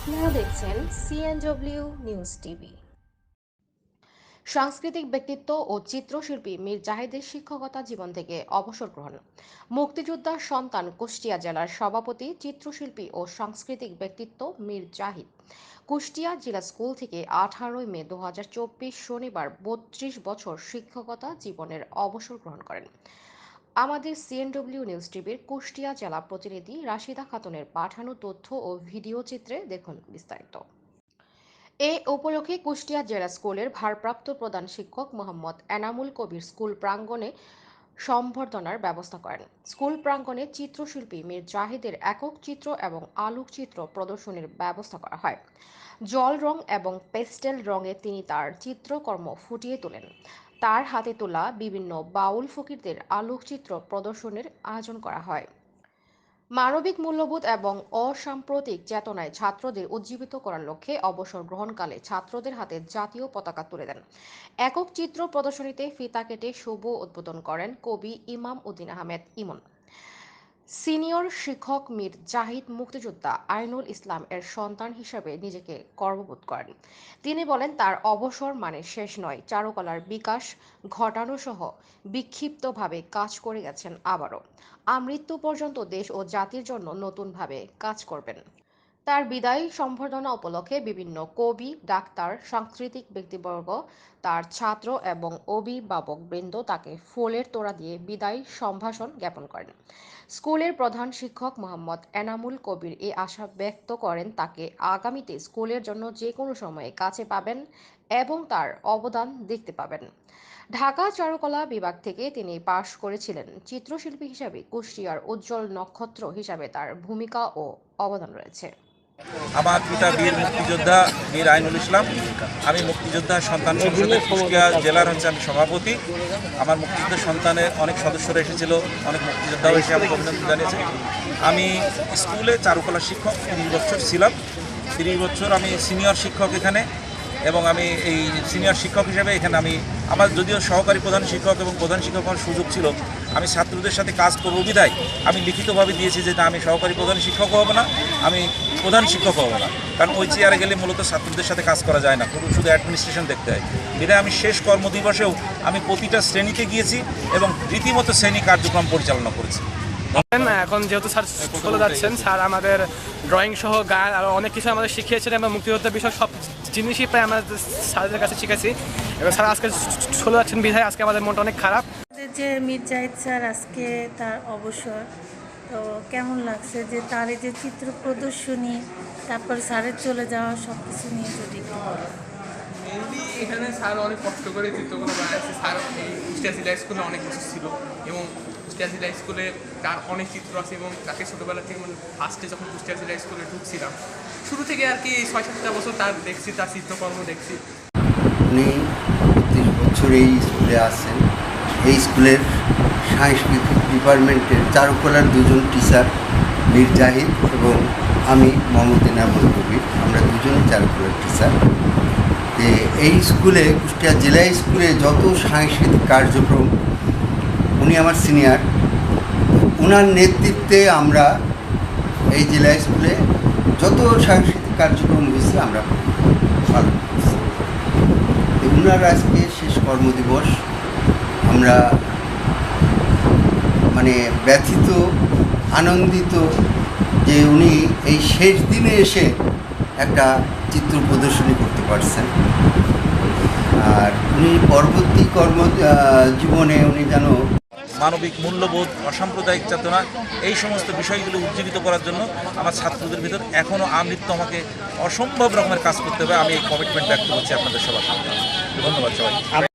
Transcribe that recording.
আপনারা দেখছেন CNW news TV সাংস্কৃতিক ব্যক্তিত্ব ও চিত্রশিল্পী মীর জাহিদের শিক্ষকতা জীবন থেকে অবসর গ্রহণ। মুক্তিযোদ্ধার সন্তান কুষ্টিয়া জেলার সভাপতি, চিত্রশিল্পী ও সাংস্কৃতিক ব্যক্তিত্ব মীর জাহিদ। কুষ্টিয়া জেলা স্কুল থেকে আঠারোই মে দু হাজার চব্বিশ শনিবার বত্রিশ বছর শিক্ষকতা জীবনের অবসর গ্রহণ করেন। আমাদের সিএনডব্লিউ নিউজ টিভির কুষ্টিয়া জেলা প্রতিনিধি রাশিদা খাতুনের পাঠানো তথ্য ও ভিডিও চিত্রে দেখুন বিস্তারিত। এ উপলক্ষে কুষ্টিয়া জেলা স্কুলের ভারপ্রাপ্ত প্রধান শিক্ষক মোহাম্মদ এনামুল কবির স্কুল প্রাঙ্গণে সম্বর্ধনার ব্যবস্থা করেন। স্কুল প্রাঙ্গণে চিত্রশিল্পী মীর জাহিদের একক চিত্র এবং আলোকচিত্র প্রদর্শনীর ব্যবস্থা করা হয়। জল রং এবং পেস্টেল রঙে তিনি তার চিত্রকর্ম ফুটিয়ে তোলেন। তার হাতে তোলা বিভিন্ন বাউল ফকিরদের আলোকচিত্র প্রদর্শনের আয়োজন করা হয়। মানবিক মূল্যবোধ এবং অসাম্প্রতিক চেতনায় ছাত্রদের উজ্জীবিত করার লক্ষ্যে অবসর গ্রহণকালে ছাত্রদের হাতে জাতীয় পতাকা তুলে দেন। একক চিত্র প্রদর্শনীতে ফিতা কেটে শুভ উদ্বোধন করেন কবি ইমাম উদ্দিন আহমেদ ইমন। সিনিয়র শিক্ষক মীর জাহিদ মুক্তিযোদ্ধা আইনুল ইসলাম এর সন্তান হিসেবে নিজেকে গর্ববোধ করেন। তিনি বলেন, তার অবসর মানে শেষ নয়, চারুকলার বিকাশ ঘটানো সহ বিক্ষিপ্তভাবে কাজ করে গেছেন আবারও। আমৃত্যু পর্যন্ত দেশ ও জাতির জন্য নতুনভাবে কাজ করবেন। তার বিদায়ী সম্বর্ধনা উপলক্ষে বিভিন্ন কবি, ডাক্তার, সাংস্কৃতিক ব্যক্তিবর্গ, তার ছাত্র এবং অভিভাবক বৃন্দ তাকে ফুলের তোড়া দিয়ে বিদায়ী সম্ভাষণ জ্ঞাপন করেন। স্কুলের প্রধান শিক্ষক মোহাম্মদ এনামুল কবির এই আশা ব্যক্ত করেন, তাকে আগামীতে স্কুলের জন্য যে কোনো সময়ে কাছে পাবেন এবং তার অবদান দেখতে পাবেন। ঢাকা চারুকলা বিভাগ থেকে তিনি পাশ করেছিলেন। চিত্রশিল্পী হিসাবে কুষ্টিয়ার উজ্জ্বল নক্ষত্র হিসাবে তার ভূমিকা ও অবদান রয়েছে। আমার পিতা বীর মুক্তিযোদ্ধা বীর আইনুল ইসলাম, আমি মুক্তিযোদ্ধা সন্তান সংসদের কুষ্টিয়া জেলার হচ্ছে আমি সভাপতি। আমার মুক্তিযোদ্ধা সন্তানের অনেক সদস্যরা এসেছিল, অনেক মুক্তিযোদ্ধাও এসে আমাকে অভিনন্দন জানিয়েছে। আমি স্কুলে চারুকলা শিক্ষক তিরিশ বছর ছিলাম। তিরিশ বছর আমি সিনিয়র শিক্ষক এখানে। এবং আমি এই সিনিয়র শিক্ষক হিসেবে এখানে আমি আমার যদিও সহকারী প্রধান শিক্ষক এবং প্রধান শিক্ষক হওয়ার সুযোগ ছিল, আমি ছাত্রদের সাথে কাজ করব বিধায় আমি লিখিতভাবে দিয়েছি যে না, আমি সহকারী প্রধান শিক্ষক হব না, আমি প্রধান শিক্ষক হব না। কারণ ওই চেয়ারে গেলে মূলত ছাত্রদের সাথে কাজ করা যায় না শুধু অ্যাডমিনিস্ট্রেশন দেখতে হয়। বিদায় আমি শেষ কর্মদিবসেও আমি প্রতিটা শ্রেণীতে গিয়েছি এবং রীতিমতো শ্রেণি কার্যক্রম পরিচালনা করেছি। এখন যেহেতু স্যার চলে যাচ্ছেন স্যার আমাদের ড্রয়িং সহ গান আর অনেক কিছু আমাদের শিখিয়েছেন এবং মুক্তিযোদ্ধা বিষয় সব জিনিসই প্রায় আমাদের স্যারদের কাছে শিখেছি। এবং স্যার আজকে চলে যাচ্ছেন বিধায় আজকে আমাদের মনটা অনেক খারাপ। যে মির জাহিদ স্যার আজকে তার অবসর তো কেমন লাগছে যে তার এই যে চিত্র প্রদর্শনী তারপর স্যারের চলে যাওয়া সব কিছু নিয়ে যদি মেনলি এখানে স্যার অনেক কষ্ট করে চিত্রগুলো বানিয়েছে স্যার এই স্কুলে অনেক কিছু ছিল এবং কুষ্টিয়া জিলা স্কুলে তার অনেক চিত্র আছে এবং তাকে ছোটোবেলা থেকে মানে ফার্স্টে যখন কুষ্টিয়া জিলা স্কুলে ঢুকছিলাম, শুরু থেকে আর কি ছয় সাতটা বছর তার দেখছি, তার চিত্রকর্ম দেখছি। উনি বত্রিশ বছর এই স্কুলে আছেন। এই স্কুলের সাংস্কৃতিক ডিপার্টমেন্টের চারুকলার দুজন টিচার মীর জাহিদ এবং আমি মোহাম্মদ ইনামুল কবির। আমরা দুজনই চারুকলার টিচার এই স্কুলে, কুষ্টিয়া জেলা স্কুলে যত সাংস্কৃতিক কার্যক্রম উনি আমার সিনিয়র ওনার নেতৃত্বে আমরা এই জেলা স্কুলে যত সাংস্কৃতিক কার্যক্রম হয়েছে আমরা পালন উনার আজকে শেষ কর্মদিবস। আমরা মানে ব্যথিত, আনন্দিত যে উনি এই শেষ দিনে এসে একটা চিত্র প্রদর্শনী করতে পারছেন। আর উনি পরবর্তী কর্ম জীবনে উনি যেন মানবিক মূল্যবোধ, অসাম্প্রদায়িক চেতনা, এই সমস্ত বিষয়গুলো উজ্জীবিত করার জন্য আমার ছাত্রদের ভিতর এখনও আমৃত্য আমাকে অসম্ভব রকমের কাজ করতে হবে। আমি এই কমিটমেন্ট ব্যক্ত করছি আপনাদের সবার সামনে। ধন্যবাদ সবাই